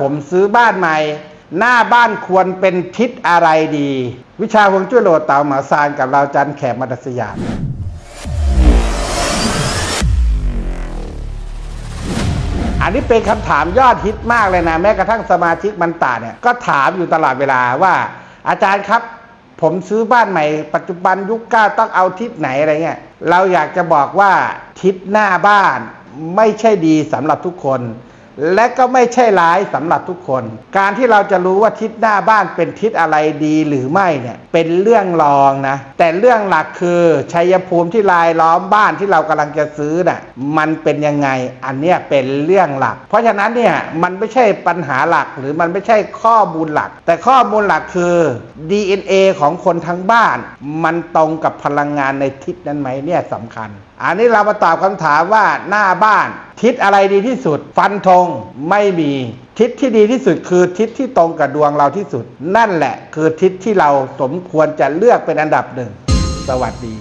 ผมซื้อบ้านใหม่ หน้าบ้านควรเป็นทิศอะไรดี วิชาฮวงจุ้ยโหลดเต่าหมาซานกับเราจันแขกมัตสยามอันนี้เป็นคำถามยอดฮิตมากเลยนะ แม้กระทั่งสมาชิกมันตาเนี่ยก็ถามอยู่ตลอดเวลาว่า อาจารย์ครับ ผมซื้อบ้านใหม่ ปัจจุบันยุคก้าต้องเอาทิศไหนอะไรเงี้ยเราอยากจะบอกว่าทิศหน้าบ้านไม่ใช่ดีสำหรับทุกคน และก็ไม่ใช่ร้ายสำหรับทุกคน การที่เราจะรู้ว่าทิศหน้าบ้านเป็นทิศอะไรดีหรือไม่เนี่ยเป็นเรื่องรองนะ แต่เรื่องหลักคือชัยภูมิที่รายล้อมบ้านที่เรากำลังจะซื้อน่ะมันเป็นยังไงอันเนี้ยเป็นเรื่องหลัก เพราะฉะนั้นเนี่ยมันไม่ใช่ปัญหาหลักหรือมันไม่ใช่ข้อมูลหลัก แต่ข้อมูลหลักคือ DNA ของคนทั้งบ้าน มันตรงกับพลังงานในทิศนั้นไหมเนี่ยสำคัญ อันนี้เรามาตอบคำถามว่าหน้าบ้านทิศอะไรดีที่สุด ฟันธงไม่มีทิศที่ดีที่สุดคือทิศที่ตรงกับดวงเราที่สุด นั่นแหละคือทิศที่เราสมควรจะเลือกเป็นอันดับหนึ่ง สวัสดี